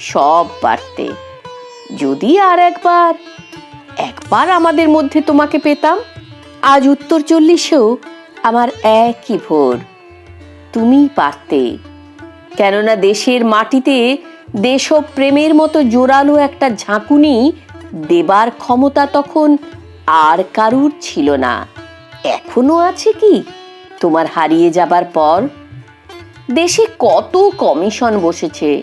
সব পারতে। যদি আর একবার একবার আমাদের মধ্যে তোমাকে পেতাম, আজ উত্তর চল্লিশেও আমার একই ভোর। তুমি পারতে। কেননা দেশের মাটিতে দেশপ্রেমের মতো জোরালো একটা ঝাঁকুনি দেবার ক্ষমতা তখন আর কারুর ছিল না। এখনও আছে কি? তোমার হারিয়ে যাবার পর। দেশে কত কমিশন বসেছে।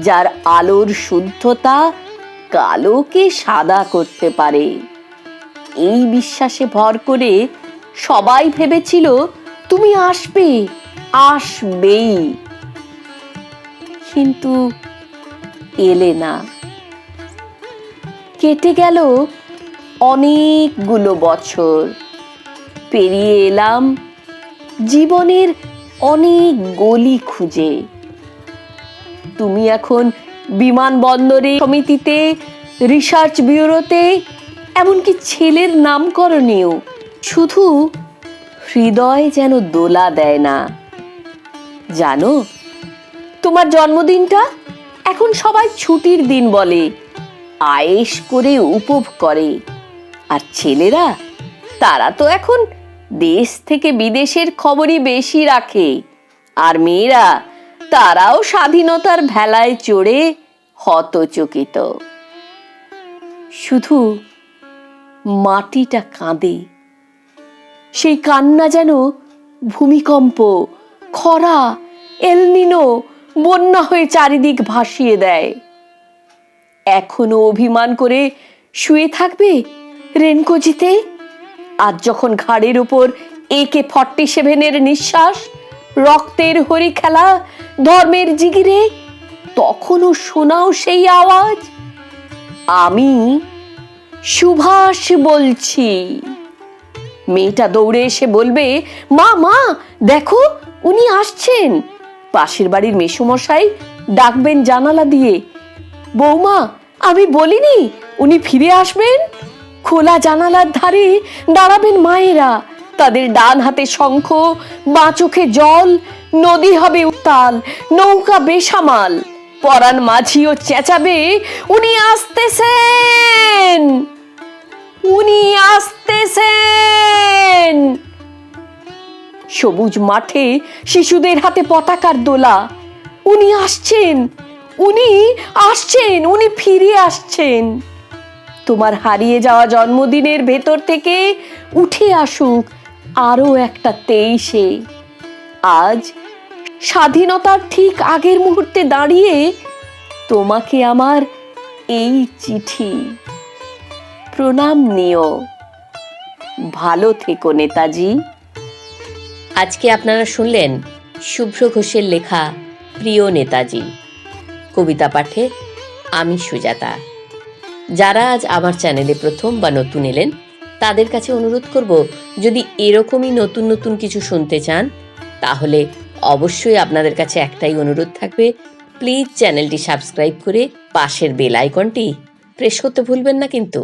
যার আলোর শুদ্ধতা কালোকে সাদা করতে পারে। এই বিশ্বাসে ভর করে সবাই ভেবেছিল, তুমি আসবে, আসবেই। কিন্তু এলে না। কেটে গেল অনেকগুলো বছর। পেরিয়ে এলাম জীবনের অনেক গলি খুঁজে। তুমি এখন বিমানবন্দরে, সমিতিতে রিসার্চ ব্যুরোতে এমনকি ছেলের নামকরণেও। শুধু হৃদয় যেন দোলা দেয় না। জানো, তোমার জন্মদিনটা এখন সবাই ছুটির দিন বলে, আয়েশ করে উপভোগ করে। আর ছেলেরা, তারা তো এখন দেশ থেকে বিদেশের খবরই বেশি রাখে। আর মেয়েরা তারাও স্বাধীনতার ভেলায় চড়ে হতচকিত। শুধু মাটিটা কাঁদে। সেই কান্না যেন ভূমিকম্প, খরা, এলনিনো বন্যা হয়ে চারিদিক ভাসিয়ে দেয়। এখনও অভিমান করে শুয়ে থাকবে রেনকোজিতে? আর যখন ঘাড়ের উপর একে ফর্টি সেভেনের নিঃশ্বাস, রক্তের হরি খেলা ধর্মের জিগিরে, তখনও শোনাও সেই আওয়াজ। আমি সুভাষ বলছি। মেয়েটা দৌড়ে এসে বলবে, মা মা, দেখো, উনি আসছেন। পাশের বাড়ির মেসুমশাই ডাকবেন জানালা দিয়ে, বৌমা, আমি বলিনি উনি ফিরে আসবেন? খোলা জানালার ধারে দাঁড়াবেন মায়েরা। তাদের ডান হাতে শঙ্খ, বাঁ চোখে জল নদী হবে উত্তাল, নৌকা বেসামাল। পরাণ মাঝিও চেঁচাবে, উনি আসতেছেন। উনি আসতেছেন। সবুজ মাঠে শিশুদের হাতে পতাকার দোলা। উনি আসছেন উনি আসছেন, উনি ফিরে আসছেন। তোমার হারিয়ে যাওয়া জন্মদিনের ভেতর থেকে উঠে আসুক আরও একটা তেইশে। আজ স্বাধীনতার ঠিক আগের মুহূর্তে দাঁড়িয়ে তোমাকে আমার এই চিঠি। প্রণাম নিও। ভালো থেকো নেতাজি। আজকে আপনারা শুনলেন শুভ্র ঘোষের লেখা, প্রিয় নেতাজি। কবিতা পাঠে আমি সুজাতা। যারা আজ আমার চ্যানেলে প্রথম বা নতুন এলেন, তাদের কাছে অনুরোধ করব, যদি এরকমই নতুন নতুন কিছু শুনতে চান তাহলে অবশ্যই আপনাদের কাছে একটাই অনুরোধ থাকবে প্লিজ চ্যানেলটি সাবস্ক্রাইব করে পাশের বেল আইকনটি প্রেস করতে ভুলবেন না কিন্তু।